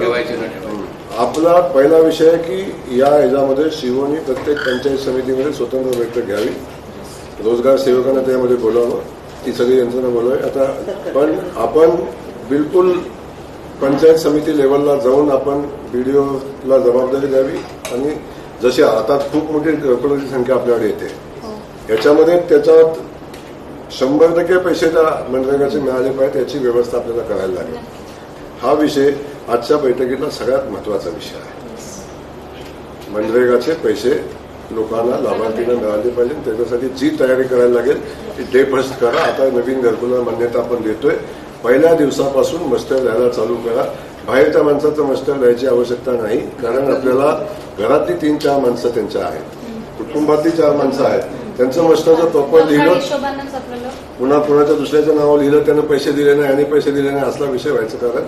ठेवायचे न ठेवायचे. आपला पहिला विषय आहे की या ह्याच्यामध्ये शिवोनी प्रत्येक पंचायत समितीमध्ये स्वतंत्र बैठक घ्यावी. रोजगार सेवकांना त्यामध्ये बोलावं. ती सगळी यंत्रणा बोलावी. आता पण आपण बिलकुल पंचायत समिती लेवलला जाऊन आपण बीडीओला जबाबदारी द्यावी. आणि जशी आता खूप मोठी घरकुलाची संख्या आपल्याकडे येते. याच्यामध्ये त्याच्यात शंभर टक्के पैसे त्या मनरेगाचे मिळाले पाहिजेत याची व्यवस्था आपल्याला करायला लागेल. हा विषय आजच्या बैठकीतला सगळ्यात महत्त्वाचा विषय आहे. मनरेगाचे पैसे लोकांना लाभार्थींना मिळाले पाहिजे त्याच्यासाठी जी तयारी करायला लागेल ती डे फर्स्ट करा. आता नवीन घरकुला मान्यता आपण देतोय. पहिल्या दिवसापासून मस्टर द्यायला चालू करा. बाहेरच्या माणसाचं मस्टर द्यायची आवश्यकता नाही कारण आपल्याला घरातली तीन चार माणसं त्यांच्या आहेत. कुटुंबातली चार माणसं आहेत. त्यांचं मस्टर जर प्रॉपर लिहिलं पुन्हा कुणाच्या दुसऱ्याच्या नावावर लिहिलं त्यानं पैसे दिले नाही आणि पैसे दिले नाही असला विषय व्हायचं कारण